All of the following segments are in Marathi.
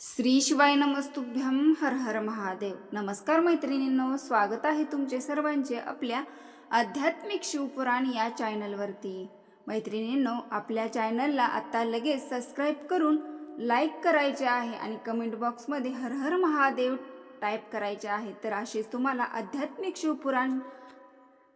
श्री शिवाय नमस्तुभ्यम हर हर महादेव. नमस्कार मैत्रिणींनो स्वागत आहे तुमचे सर्वांचे आपल्या आध्यात्मिक शिवपुराण या चॅनलवरती. मैत्रिणींनो आपल्या चॅनलला आत्ता लगेच सबस्क्राईब करून लाईक करायचे आहे आणि कमेंट बॉक्समध्ये हर हर महादेव टाईप करायचे आहे तर असेच तुम्हाला आध्यात्मिक शिवपुराण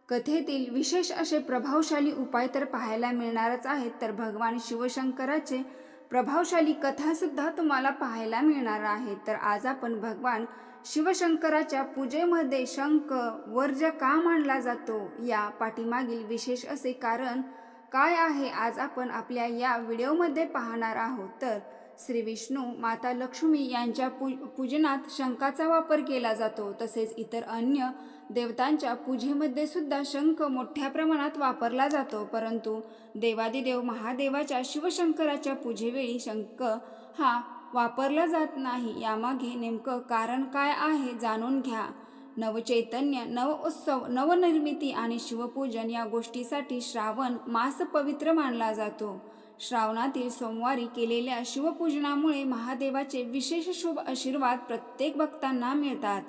कथेतील विशेष असे प्रभावशाली उपाय तर पाहायला मिळणारच आहेत. तर भगवान शिवशंकराचे प्रभावशाली कथासुद्धा तुम्हाला पाहायला मिळणार आहेत तर आज आपण भगवान शिवशंकराच्या पूजेमध्ये शंख वर्ज का मानला जातो या पाठीमागील विशेष असे कारण काय आहे आज आपण आपल्या या व्हिडिओमध्ये पाहणार आहोत. तर श्री विष्णू माता लक्ष्मी यांच्या पू पूजनात शंखाचा वापर केला जातो. तसेच इतर अन्य देवतांच्या पूजेमध्ये सुद्धा शंख मोठ्या प्रमाणात वापरला जातो. परंतु देवादिदेव महादेवाच्या शिवशंकराच्या पूजेवेळी शंख हा वापरला जात नाही. यामागे नेमकं कारण काय आहे जाणून घ्या. नवचैतन्य नव उत्सव नवनिर्मिती आणि शिवपूजन या गोष्टीसाठी श्रावण मास पवित्र मानला जातो. श्रावणातील सोमवारी केलेल्या शिवपूजनामुळे महादेवाचे विशेष शुभ आशीर्वाद प्रत्येक भक्तांना मिळतात.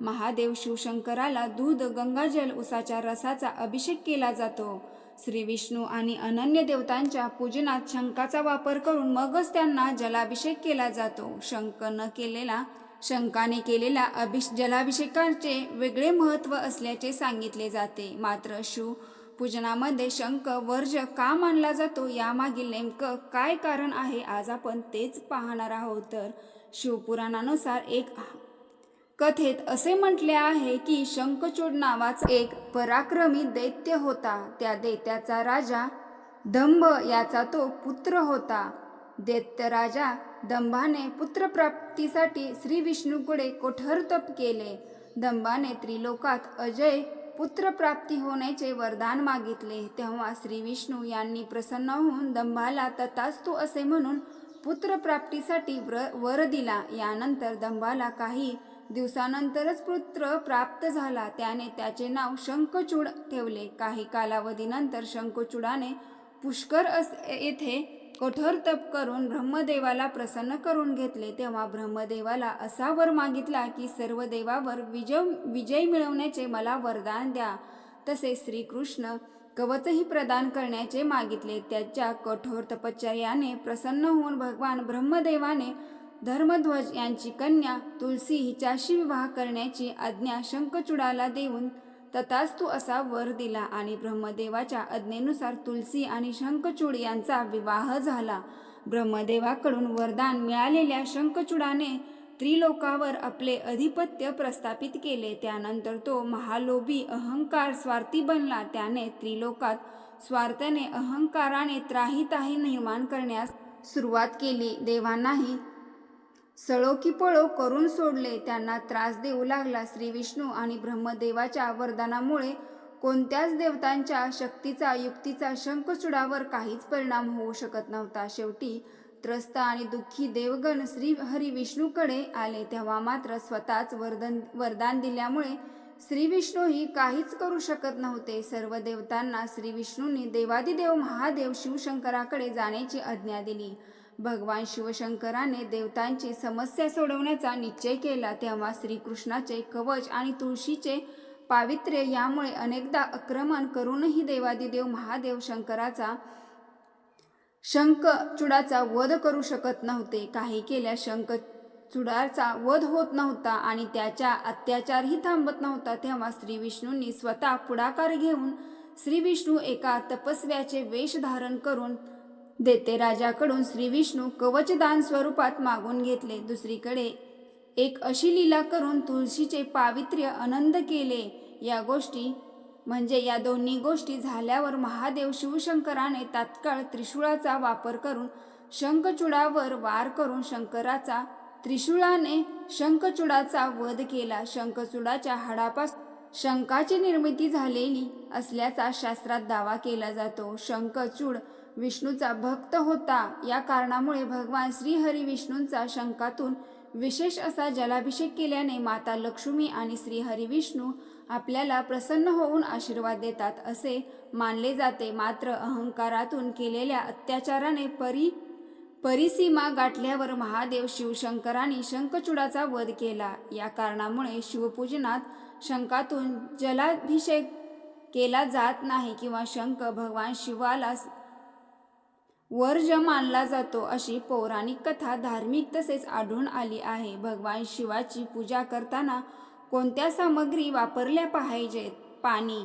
महादेव शिवशंकराला दूध गंगाजल उसाच्या रसाचा अभिषेक केला जातो. श्री विष्णू आणि अनन्य देवतांच्या पूजनात शंखाचा वापर करून मगच त्यांना जलाभिषेक केला जातो. शंख न केलेला शंकाने केलेल्या अभिष जलाभिषेकाचे वेगळे महत्त्व असल्याचे सांगितले जाते. मात्र शिव पूजनामध्ये शंख वर्ज का मानला जातो यामागील नेमकं काय कारण आहे आज आपण तेच पाहणार आहोत. तर शिवपुराणानुसार एक कथेत असे म्हटले आहे की शंखचूड नावाचा एक पराक्रमी दैत्य होता. त्या दैत्याचा राजा दंभ याचा तो पुत्र होता. दैत्य राजा दंभाने पुत्रप्राप्तीसाठी श्री विष्णूकडे कोठर तप केले. दंभाने त्रिलोकात अजय पुत्रप्राप्ती होण्याचे वरदान मागितले. तेव्हा श्री विष्णू यांनी प्रसन्न होऊन दंभाला तथास्तू असे म्हणून पुत्रप्राप्तीसाठी व्र वर दिला. यानंतर दंभाला काही दिवसानंतरच पुत्र प्राप्त झाला. त्याने त्याचे नाव शंखचूड ठेवले. काही कालावधीनंतर शंखचूडाने पुष्कर अस येथे कठोर तप करून ब्रह्मदेवाला प्रसन्न करून घेतले तेव्हा ब्रह्मदेवाला असा वर मागितला की सर्व देवावर विजय विजय मिळवण्याचे मला वरदान द्या. तसे श्रीकृष्ण कवचही प्रदान करण्याचे मागितले. त्याच्या कठोर तपश्चर्याने प्रसन्न होऊन भगवान ब्रह्मदेवाने धर्मध्वज यांची कन्या तुलसी हिच्याशी विवाह करण्याची आज्ञा शंखचूडाला देऊन तथास्तु असा वर दिला आणि ब्रह्मदेवाच्या आज्ञेनुसार तुलसी आणि शंखचूड यांचा विवाह झाला. ब्रह्मदेवाकडून वरदान मिळालेल्या शंखचूडाने त्रिलोकावर आपले अधिपत्य प्रस्थापित केले. त्यानंतर तो महालोभी अहंकार स्वार्थी बनला. त्याने त्रिलोकात स्वार्थाने अहंकाराने त्राही निर्माण करण्यास सुरुवात केली. देवांनाही सळो की पळो करून सोडले. त्यांना त्रास देऊ लागला. श्री विष्णू आणि ब्रह्मदेवाच्या वरदानामुळे कोणत्याच देवतांच्या शक्तीचा युक्तीचा शंखचूडावर काहीच परिणाम होऊ शकत नव्हता. शेवटी त्रस्त आणि दुःखी देवगण श्री हरी विष्णूकडे आले. तेव्हा मात्र स्वतःच वरदन वरदान दिल्यामुळे श्री विष्णूही काहीच करू शकत नव्हते. सर्व देवतांना श्री विष्णूंनी देवादिदेव महादेव शिवशंकराकडे जाण्याची आज्ञा दिली. भगवान शिवशंकराने देवतांची समस्या सोडवण्याचा निश्चय केला तेव्हा श्रीकृष्णाचे कवच आणि तुळशीचे पावित्र्य यामुळे अनेकदा आक्रमण करूनही देवादिदेव महादेव शंकराचा शंख चुडाचा वध करू शकत नव्हते. काही केल्या शंख चुडाचा वध होत नव्हता आणि त्याच्या अत्याचारही थांबत नव्हता. तेव्हा श्री विष्णूंनी स्वतः पुढाकार घेऊन श्री विष्णू एका तपस्व्याचे वेश धारण करून देते राजाकडून श्री विष्णू कवचदान स्वरूपात मागून घेतले. दुसरीकडे एक अशी लीला करून तुळशीचे पावित्र्य आनंद केले. या गोष्टी म्हणजे या दोन्ही गोष्टी झाल्यावर महादेव शिवशंकराने तात्काळ त्रिशूळाचा वापर करून शंखचूडावर वार करून शंकराचा त्रिशूळाने शंखचूडाचा वध केला. शंखचूडाच्या हाडापासून शंखाची निर्मिती झालेली असल्याचा शास्त्रात दावा केला जातो. शंखचूड विष्णूचा भक्त होता. या कारणामुळे भगवान श्रीहरी विष्णूंचा शंकातून विशेष असा जलाभिषेक केल्याने माता लक्ष्मी आणि श्रीहरी विष्णू आपल्याला प्रसन्न होऊन आशीर्वाद देतात असे मानले जाते. मात्र अहंकारातून केलेल्या अत्याचाराने परी परिसीमा गाठल्यावर महादेव शिवशंकरांनी शंखचूडाचा वध केला. या कारणामुळे शिवपूजनात शंकातून जलाभिषेक केला जात नाही किंवा शंख भगवान शिवाला वर्ज मानला जातो अशी पौराणिक कथा धार्मिक तसेच आढळून आली आहे. भगवान शिवाची पूजा करताना कोणत्या सामग्री वापरल्या पाहिजेत? पाणी.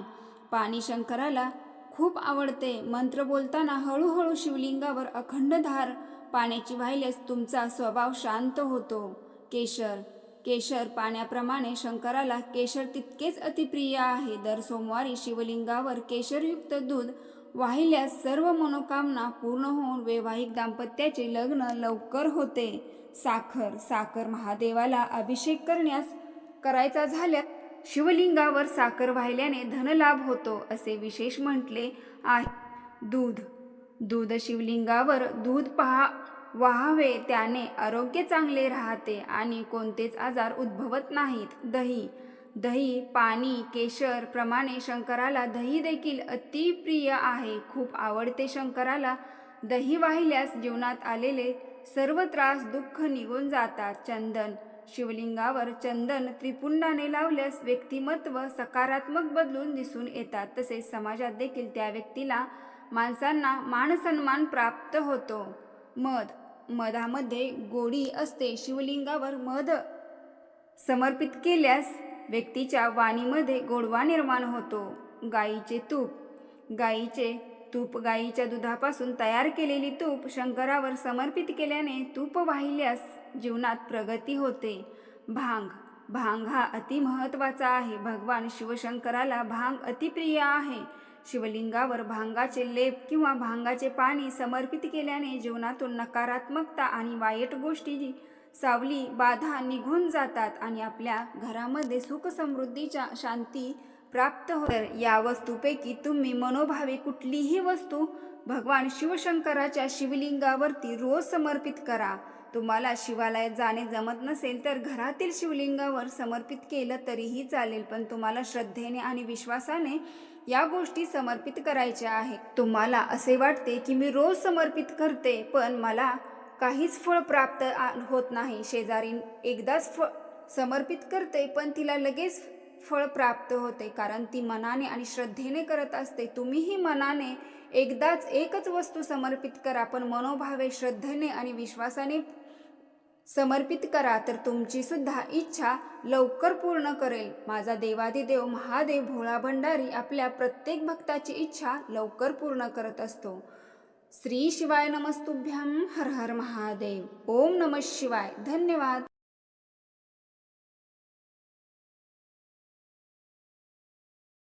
पाणी शंकराला खूप आवडते. मंत्र बोलताना हळूहळू शिवलिंगावर अखंड धार पाण्याची वाहिल्यास तुमचा स्वभाव शांत होतो. केशर. केशर पाण्याप्रमाणे शंकराला केशर तितकेच अतिप्रिय आहे. दर सोमवारी शिवलिंगावर केशरयुक्त दूध वाहिल्यास सर्व मनोकामना पूर्ण होऊन वैवाहिक दाम्पत्याचे लग्न लवकर होते. साखर साखर महादेवाला अभिषेक करण्यास करायचा झाल्यास शिवलिंगावर साखर वाहिल्याने धनलाभ होतो असे विशेष म्हटले आहे. दूध दूध शिवलिंगावर दूध पहा वाहावे त्याने आरोग्य चांगले राहते आणि कोणतेच आजार उद्भवत नाहीत. दही दही पाणी केशर प्रमाणे शंकराला दही देखील अतिप्रिय आहे. खूप आवडते शंकराला. दही वाहिल्यास जीवनात आलेले सर्व त्रास दुःख निघून जातात. चंदन शिवलिंगावर चंदन त्रिपुंडाने लावल्यास व्यक्तिमत्व सकारात्मक बदलून दिसून येतात. तसेच समाजात देखील त्या व्यक्तीला माणसांना मानसन्मान प्राप्त होतो. मध मधामध्ये गोडी असते. शिवलिंगावर मध समर्पित केल्यास व्यक्तीच्या वाणीमध्ये गोडवा निर्माण होतो. गाईचे तूप. गाईचे तूप गाईच्या दुधापासून तयार केलेली तूप शंकरावर समर्पित केल्याने तूप वाहिल्यास जीवनात प्रगती होते. भांग. भांग हा अति महत्त्वाचा आहे. भगवान शिवशंकराला भांग अतिप्रिय आहे. शिवलिंगावर भांगाचे लेप किंवा भांगाचे पाणी समर्पित केल्याने जीवनातून नकारात्मकता आणि वाईट गोष्टी सावली बाधा निघून जातात आणि आपल्या घरामध्ये सुख समृद्धीच्या शांती प्राप्त हो या वस्तूपैकी तुम्ही मनोभावे कुठलीही वस्तू भगवान शिवशंकराच्या शिवलिंगावरती रोज समर्पित करा. तुम्हाला शिवालयात जाणे जमत नसेल तर घरातील शिवलिंगावर समर्पित केलं तरीही चालेल पण तुम्हाला श्रद्धेने आणि विश्वासाने या गोष्टी समर्पित करायच्या आहेत. तुम्हाला असे वाटते की मी रोज समर्पित करते पण मला काहीच फळ प्राप्त आ- होत नाही. शेजारी एकदाच फळ समर्पित करते पण तिला लगेच फळ प्राप्त होते कारण ती मनाने आणि श्रद्धेने करत असते. तुम्हीही मनाने एकदाच एकच वस्तू समर्पित करा पण मनोभावे श्रद्धेने आणि विश्वासाने समर्पित करा तर तुमची सुद्धा इच्छा लवकर पूर्ण करेल. माझा देवादिदेव महादेव भोळा भंडारी आपल्या प्रत्येक भक्ताची इच्छा लवकर पूर्ण करत असतो. श्री शिवाय नमस्तुभ्यम हर हर महादेव. ओम नमः शिवाय. धन्यवाद.